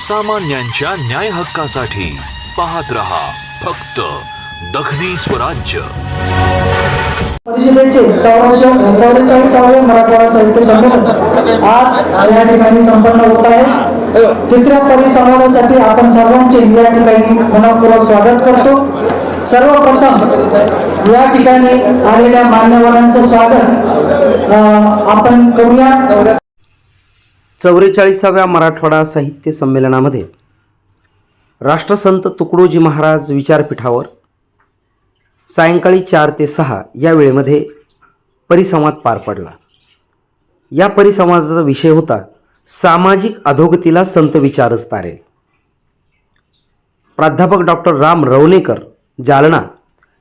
सामान्यांच्या न्याय हक्कासाठी पाहत रहा फक्त दखनी स्वराज्य परिषदेचे चौवेचाळीसावे मराठवाडा साहित्य संमेलन आज या ठिकाणी संपन्न होत आहे. तिसऱ्या परिसंवादासाठी आपण सर्वांचे या ठिकाणी मनपूर्वक स्वागत करतो. सर्वप्रथम या ठिकाणी आलेल्या मान्यवरांचं स्वागत अं, आपण करूया. चौवेचाळीसाव्या मराठवाडा साहित्य संमेलनामध्ये राष्ट्रसंत तुकडोजी महाराज विचारपीठावर सायंकाळी चार ते सहा या वेळेमध्ये परिसंवाद पार पडला. या परिसंवादाचा विषय होता सामाजिक अधोगतीला संत विचारच तारेल प्राध्यापक डॉक्टर राम रवणेकर जालना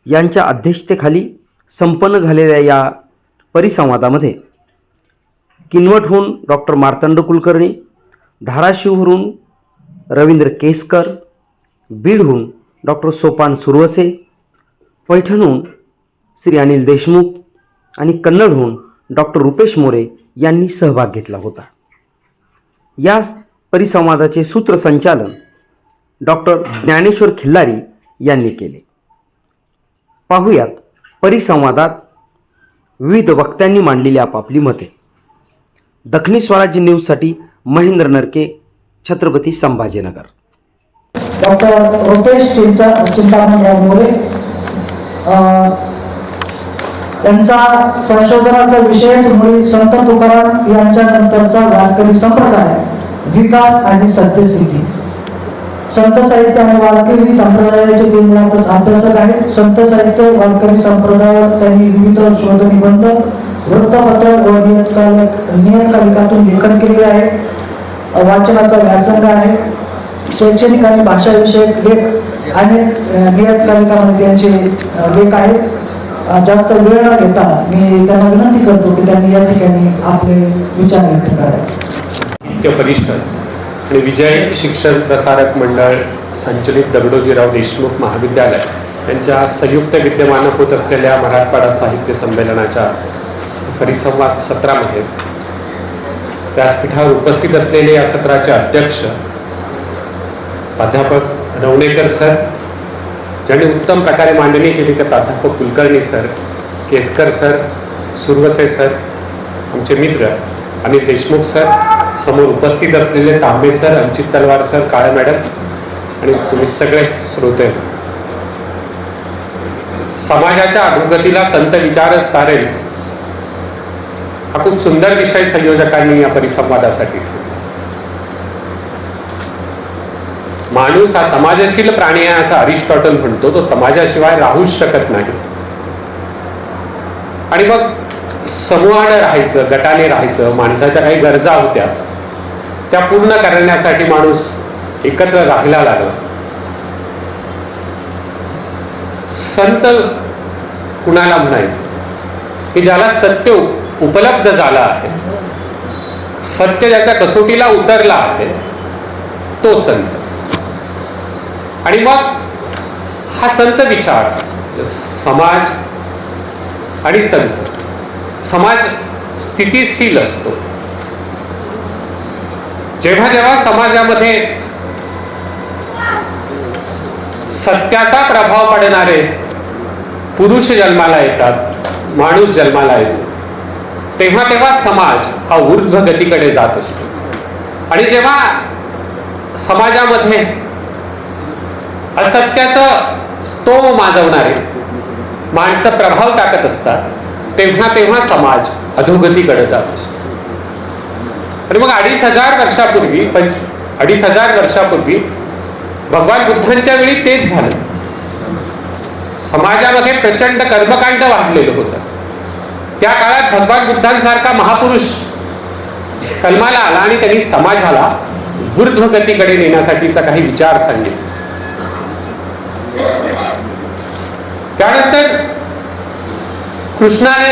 यांच्या अध्यक्षतेखाली संपन्न झालेल्या या परिसंवादामध्ये किनवटहून डॉक्टर मार्तंड कुलकर्णी धाराशिवहून रवींद्र केसकर बीडहून डॉक्टर सोपान सुरवसे पैठणहून श्री अनिल देशमुख आणि कन्नडहून डॉक्टर रुपेश मोरे यांनी सहभाग घेतला होता. या परिसंवादाचे सूत्रसंचालन डॉक्टर ज्ञानेश्वर खिल्लारी यांनी केले. पाहुयात परिसंवादात विविध वक्त्यांनी मांडलेली आपापली मते. दक्षिणी स्वराज्य न्यूजसाठी महेंद्र नरके छत्रपती संभाजीनगर. डॉक्टर रुपेश चिंता चिंतामण मोरे त्यांचा संशोधनाचा विषयच मुळे संत तुकाराम यांच्या नंतरचा वारकरी संप्रदाय विकास आणि सत्यस्थिती संत साहित्य आणि वारकरी संप्रदायाचे ते मुळातच अभ्यासक आहेत. संत साहित्य वारकरी संप्रदायावर त्यांनी विविध शोध निबंध वृत्तपत्र व नियतकालिक नियतकालिकातून लेखन केलेले आहे. वाचनाचा व्यासंग आहे. शैक्षणिक आणि भाषाविषयक लेख अनेक नियतकालिकामध्ये त्यांचे लेख आहेत. जास्त वेळ न घेता मी त्यांना विनंती करतो की त्यांनी या ठिकाणी आपले विचार व्यक्त करावे. साहित्य परिषद आणि विजय शिक्षण प्रसारक मंडळ संचलित दगडोजीराव देशमुख महाविद्यालय यांच्या संयुक्त विद्यमानं होत असलेल्या मराठवाडा साहित्य संमेलनाच्या परिसंवाद सत्रामध्ये. व्यासपीठावर उपस्थित असलेले या सत्राचे अध्यक्ष प्राध्यापक रवणेकर सर ज्यांनी उत्तम प्रकारे मांडणी केली ते प्राध्यापक Kulkarni sir Keskar sir Suravase sir आमचे मित्र आणि देशमुख सर समोर उपस्थित असलेले तांबे सर अंचित तलवार सर काळे मॅडम आणि तुम्ही सगळे श्रोते. समाजाच्या अधोगतीला संत विचारच तारेल. हा खूप सुंदर विषय संयोजकांनी या परिसंवादासाठी. माणूस हा समाजशील प्राणी आहे असं अरिस्टॉटल म्हणतो तो समाजाशिवाय राहूच शकत नाही. आणि मग समूहाने राहायचं गटाने राहायचं माणसाच्या काही गरजा होत्या त्या पूर्ण करण्यासाठी माणूस एकत्र राहायला लागला. संत कुणाला म्हणायचं? की ज्याला सत्य उपलब्ध झाला आहे. सत्य ज्याच्या कसोटीला उतरला आहे तो संत. आणि मग हा संत विचार समाज आणि संत. समाज स्थितीशील असतो. जेव्हा जेव्हा समाजामध्ये सत्याचा प्रभाव पडणारे पुरुष जन्माला येतात माणूस जन्माला येतो तेव्हा तेव्हा समाज हा ऊर्ध्व गतीकडे जात असतो. आणि जेव्हा समाजामध्ये असत्याचं स्तोम माजवणारे माणसं प्रभाव टाकत असतात तेव्हा तेव्हा समाज अधोगतीकडे जात असतो. आणि मग अडीच हजार वर्षापूर्वी पंच अडीच हजार वर्षापूर्वी भगवान बुद्धांच्या वेळी तेच झालं. समाजामध्ये प्रचंड कर्मकांड वाढलेलं होतं. त्या काळात भगवान बुद्धांसारखा महापुरुष जन्माला आला आणि त्यांनी समाजाला ऊर्ध्व गतीकडे नेण्यासाठीचा काही विचार सांगितला. त्यानंतर कृष्णाने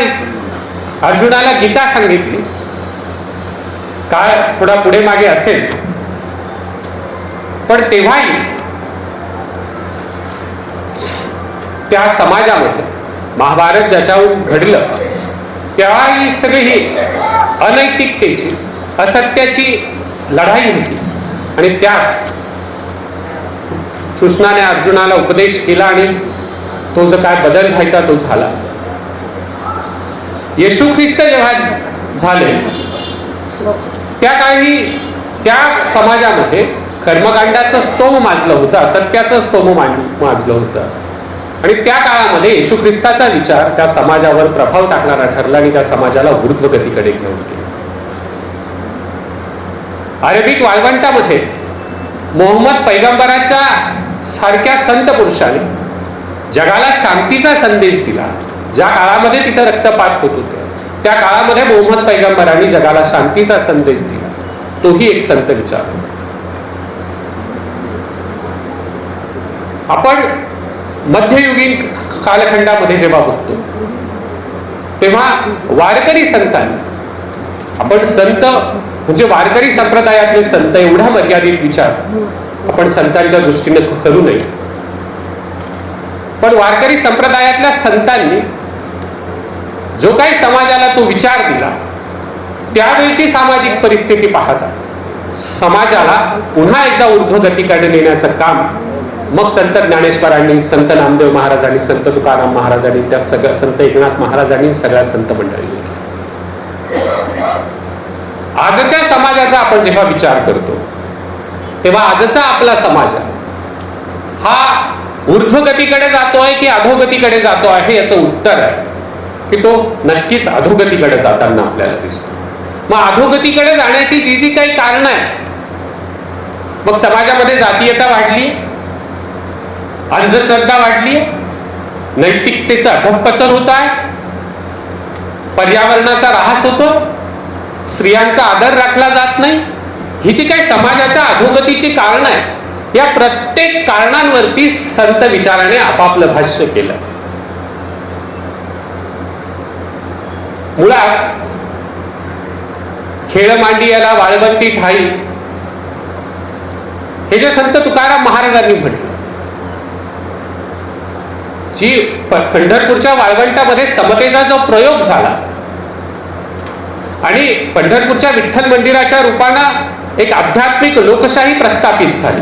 अर्जुनाला गीता सांगितली. काळ थोडा पुढे मागे असेल. पण तेव्हाही त्या समाजामध्ये महाभारत ज्याच्यावर घडलं तेव्हा ही सगळी अनैतिकतेची असत्याची लढाई होती. आणि त्यात कृष्णाने अर्जुनाला उपदेश केला आणि तो जो काय बदल व्हायचा तो झाला. येशू ख्रिस्त जेव्हा झाले त्या काही त्या समाजामध्ये कर्मकांडाचं स्तोम माजलं होतं असत्याचं स्तोम मांड- माजलं होतं. आणि त्या काळामध्ये येशू ख्रिस्ताचा विचार त्या समाजावर प्रभाव टाकणारा ठरला आणि त्या समाजाला गतीकडे घेऊन गेला. अरेबिक वाळवंटामध्ये मोहम्मद पैगंबराच्या सारख्या संत पुरुषाने जगाला शांतीचा संदेश दिला. ज्या काळामध्ये तिथं रक्तपात होत होते त्या काळामध्ये मोहम्मद पैगंबरांनी जगाला शांतीचा संदेश दिला. तोही एक संत विचार होता. आपण मध्ययुगीन कालखंडामध्ये जेव्हा बघतो तेव्हा वारकरी संतांनी आपण संत म्हणजे वारकरी संप्रदायातले संत एवढा मर्यादित विचार आपण संतांच्या दृष्टीने करू नये. पण वारकरी संप्रदायातल्या संतांनी जो काही समाजाला तो विचार दिला त्यावेळची सामाजिक परिस्थिती पाहता समाजाला पुन्हा एकदा ऊर्ध्वगतीकडे नेण्याचं काम मग संत ज्ञानेश्वरांनी संत नामदेव महाराजांनी संत तुकाराम महाराजांनी त्या सगळ्या संत एकनाथ महाराजांनी सगळ्या संत मंडळी आजच्या समाजाचा आपण जेव्हा विचार करतो तेव्हा आजचा आपला समाज हा ऊर्ध्वगतीकडे जातोय की अधोगतीकडे जातो आहे याचं उत्तर आहे. की तो नक्कीच अधोगतीकडे जाताना आपल्याला दिसतो. मग अधोगतीकडे जाण्याची जी जी काही कारण आहे मग समाजामध्ये जातीयता वाढली अंधश्रद्धा वाढली नैतिकतेचं अधपतन होत आहे. पर्यावरणाचा ऱ्हास होतो. स्त्रियांचा आदर राखला जात नाही. ही जी काही समाजाच्या अधोगतीची कारण आहे या प्रत्येक कारणांवरती संत विचाराने आपापलं भाष्य केलं. मुळात खेळ मांडी याला वाळवंटी ठाई हे जे संत तुकाराम महाराजांनी म्हटलं जी पंढरपूरच्या वाळवंटामध्ये समतेचा जो प्रयोग झाला आणि पंढरपूरच्या विठ्ठल मंदिराच्या रूपानं एक आध्यात्मिक लोकशाही प्रस्थापित झाली.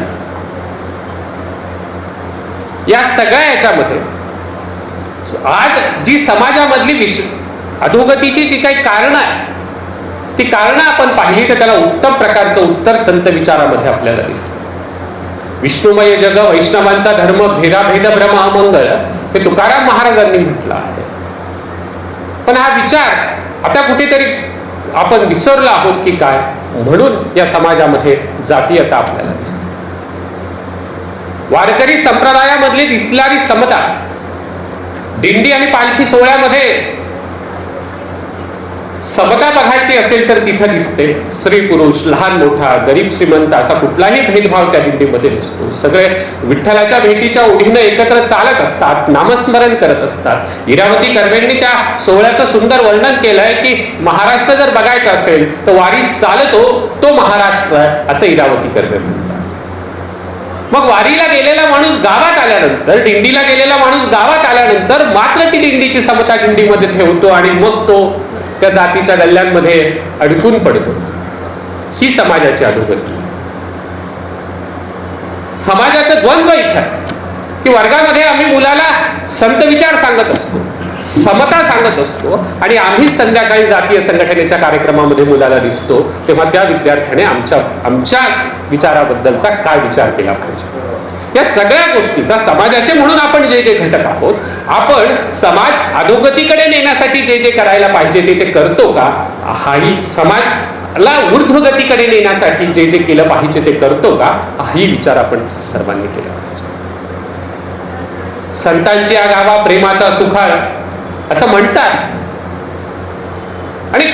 या सगळ्या याच्यामध्ये आज जी समाजामधली विश अधोगतीची जी काही कारणं आहे ती कारणं आपण पाहिली तर त्याला उत्तम प्रकारचं उत्तर संत विचारामध्ये आपल्याला दिसतं. विष्णुमय जग वैष्णवांचा धर्म भेदाभेद भ्रम अमंगळ हे तुकाराम महाराजांनी म्हटलं आहे. पण हा विचार आता कुठेतरी आपण विसरलो आहोत की काय? म्हणून या समाजामध्ये जातीयता आपल्याला दिसते. वारकरी संप्रदायामधली दिसणारी समता दिंडी आणि पालखी सोहळ्यामध्ये समता बघायची असेल तर तिथं दिसते. स्त्री पुरुष लहान मोठा गरीब श्रीमंत असा कुठलाही भेदभाव त्या दिंडीमध्ये नसतो. सगळे विठ्ठलाच्या भेटीच्या ओढीनं एकत्र चालत असतात नामस्मरण करत असतात. इरावती कर्वेंनी त्या सोहळ्याचं सुंदर वर्णन केलंय की महाराष्ट्र जर बघायचा असेल तर वारी चालतो तो महाराष्ट्र आहे असं इरावती कर्वे म्हणतात. मग वारीला गेलेला माणूस गावात आल्यानंतर दिंडीला गेलेला माणूस गावात आल्यानंतर मात्र ती दिंडीची समता दिंडीमध्ये ठेवतो आणि मग तो त्या जातीच्या गल्ल्यांमध्ये अडकून पडतो. ही समाजाची अधोगती. समाजाचं द्वंद्व इथं आहे. की वर्गामध्ये आम्ही मुलाला संत विचार सांगत असतो समता सांगत असतो आणि आम्ही संध्याकाळी जातीय संघटनेच्या कार्यक्रमामध्ये मुलाला दिसतो तेव्हा त्या विद्यार्थ्याने आमच्या आमच्या विचाराबद्दलचा काय विचार केला पाहिजे? या सगळ्या गोष्टीचा समाजाचे म्हणून आपण जे जे घटक आहोत आपण समाज अधोगतीकडे नेण्यासाठी जे जे करायला पाहिजे ते ते करतो का? हाही समाजला ऊर्ध्वगतीकडे नेण्यासाठी जे जे केलं पाहिजे ते करतो का? हाही विचार आपण सर्वांनी केला पाहिजे. संतांची या गावा प्रेमाचा सुखाळ असं म्हणतात. आणि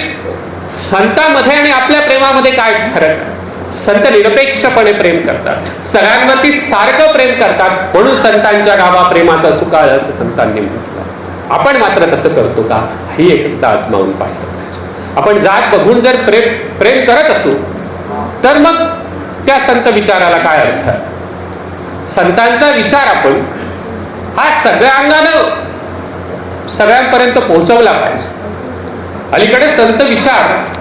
संतामध्ये आणि आपल्या प्रेमामध्ये काय फरक? आहे? संत निरपेक्षपणे प्रेम करतात. सगळ्यांवरती सारखं प्रेम करतात म्हणून संतांच्या गावा प्रेमाचा सुकाळ असं संतांनी म्हटलं. आपण मात्र तसं करतो का? ही एकदा आजमावून पाहिलं पाहिजे. आपण जात बघून जर प्रेम प्रेम करत असू तर मग त्या संत विचाराला काय अर्थ? आहे संतांचा विचार आपण हा सगळ्यांना सगळ्यांपर्यंत पोहोचवला पाहिजे. अलीकडे संत विचार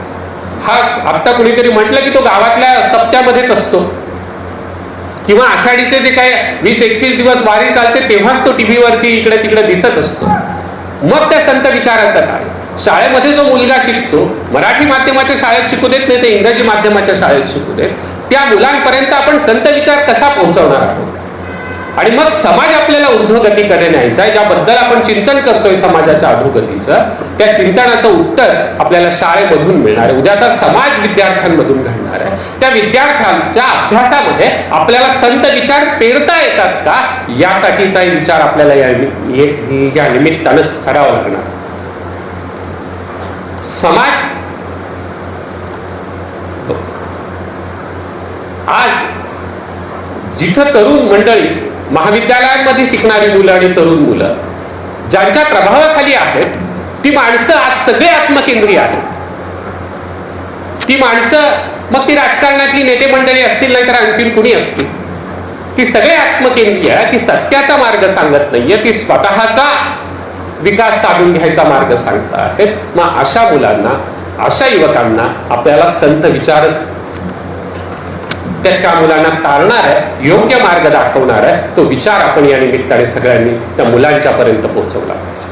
हा आत्ता कुणीतरी म्हटलं की तो गावातल्या सप्त्यामध्येच असतो. किंवा आषाढीचे जे काय वीस एकवीस दिवस वारी चालते तेव्हाच तो टीव्हीवरती इकडे तिकडे दिसत असतो. मग त्या संत विचाराचा काय? शाळेमध्ये जो मुलगा शिकतो मराठी माध्यमाच्या शाळेत शिकू देत नाही ते इंग्रजी माध्यमाच्या शाळेत शिकू देत त्या मुलांपर्यंत आपण संत विचार कसा पोहोचवणार आहोत? आणि मग समाज आपल्याला ऊर्ध्वगतीकडे न्यायचा आहे. ज्याबद्दल आपण चिंतन करतोय समाजाच्या अधोगतीचं त्या चिंतनाचं उत्तर आपल्याला शाळेमधून मिळणार आहे. उद्याचा समाज विद्यार्थ्यांमधून घडणार आहे. त्या विद्यार्थ्यांच्या अभ्यासामध्ये आपल्याला संत विचार पेरता येतात का? यासाठीचा विचार आपल्याला या या निमित्तानं करावा लागणार. समाज आज जिथं तरुण मंडळी महाविद्यालयांमध्ये शिकणारी मुलं आणि तरुण मुलं ज्यांच्या प्रभावाखाली आहेत ती माणसं आज सगळे आत्मकेंद्रीय आहेत. ती माणसं मग ती राजकारणातली नेते मंडळी असतील नाहीतर आणखीन कुणी असतील? ती सगळे आत्मकेंद्रीय आहे ती सत्याचा मार्ग सांगत नाहीये ती स्वतःचा विकास साधून घ्यायचा मार्ग सांगत आहेत मग अशा मुलांना अशा युवकांना आपल्याला संत विचारच त्या त्या मुलांना तारणार आहे योग्य मार्ग दाखवणार आहे तो विचार आपण या निमित्ताने सगळ्यांनी त्या मुलांच्या पर्यंत पोहोचवला पाहिजे.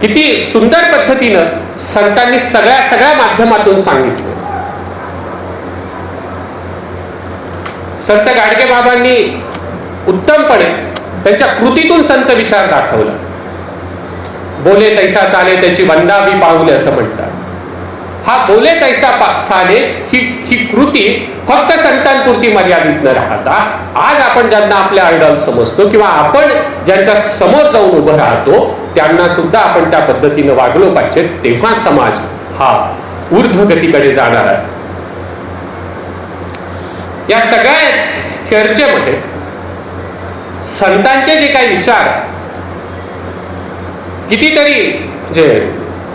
किती सुंदर पद्धतीनं संतांनी सगळ्या सगळ्या माध्यमातून सांगितलं. संत गाडगे बाबांनी उत्तमपणे त्यांच्या कृतीतून संत विचार दाखवला. बोले तैसा चाले त्याची वंदावी पाहुले असं म्हणतात. हा बोले तैसा साने ही ही कृती फक्त संतांपुरती मर्यादित न राहता आज आपण ज्यांना आपले आयडॉल समजतो किंवा आपण ज्यांच्या समोर जाऊन उभं राहतो त्यांना सुद्धा आपण त्या पद्धतीनं वागलो पाहिजे तेव्हा समाज हा ऊर्ध्वगतीकडे जाणार आहे. या सगळ्या चर्चेमध्ये संतांचे जे काही विचार कितीतरी जे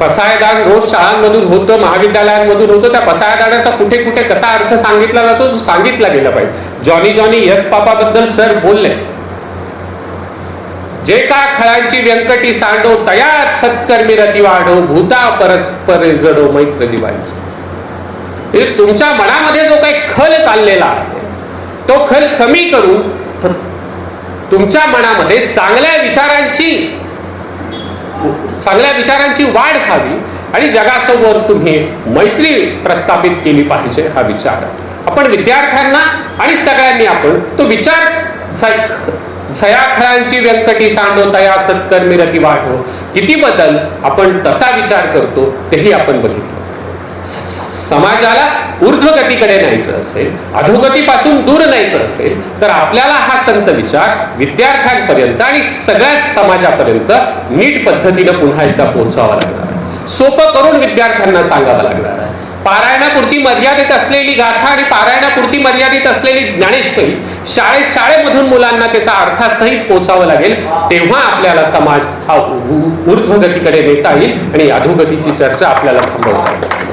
पसायदान रोज शाळांमधून होतं महाविद्यालयांमधून होतं. त्या पसायदानाचा कुठे कुठे कसा अर्थ सांगितला जातो तो सांगितला गेला पाहिजे. जॉनी जॉनी यश पापाबद्दल सर बोलले. जे का खळांची व्यंकटी सांडो तयात सत्कर्मी रती वाढो भूता परस्पर जडो मैत्र जीवांची म्हणजे तुमच्या मनामध्ये जो काही खल चाललेला आहे तो खल कमी करून तुमच्या मनामध्ये चांगल्या विचारांची चांगल्या विचारांची वाढ व्हावी आणि जगासमोर तुम्ही मैत्री प्रस्थापित केली पाहिजे हा विचार. आपण विद्यार्थ्यांना आणि सगळ्यांनी आपण तो विचार झयाखळांची व्यंकटी सांडो तया सत्कर्मी रती वाढो किती बदल आपण तसा विचार करतो तेही आपण बघितलं. समाजाला ऊर्ध्वगतीकडे न्यायचं असेल अधोगतीपासून दूर न्यायचं असेल तर आपल्याला हा संत विचार विद्यार्थ्यांपर्यंत आणि सगळ्या समाजापर्यंत नीट पद्धतीनं पुन्हा एकदा पोहोचावा लागणार आहे. सोपं करून विद्यार्थ्यांना सांगावं लागणार आहे. पारायणापुरती मर्यादित असलेली गाथा आणि पारायणापुरती मर्यादित असलेली ज्ञानेश्वरी शाळेत शाळेमधून मुलांना त्याचा अर्थासहित पोचावं लागेल तेव्हा आपल्याला समाज हा ऊर्ध्वगतीकडे नेता येईल आणि अधोगतीची चर्चा आपल्याला थांबवता येईल.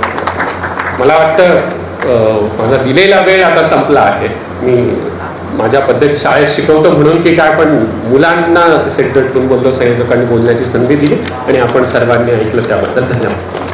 मला वाटतं माझा दिलेला वेळ आता संपला आहे. मी माझ्या पद्धत शाळेत शिकवतो म्हणून की काय पण मुलांना सेंटर ठेवून बोललो संयोजकांनी बोलण्याची संधी दिली आणि आपण सर्वांनी ऐकलं त्याबद्दल धन्यवाद.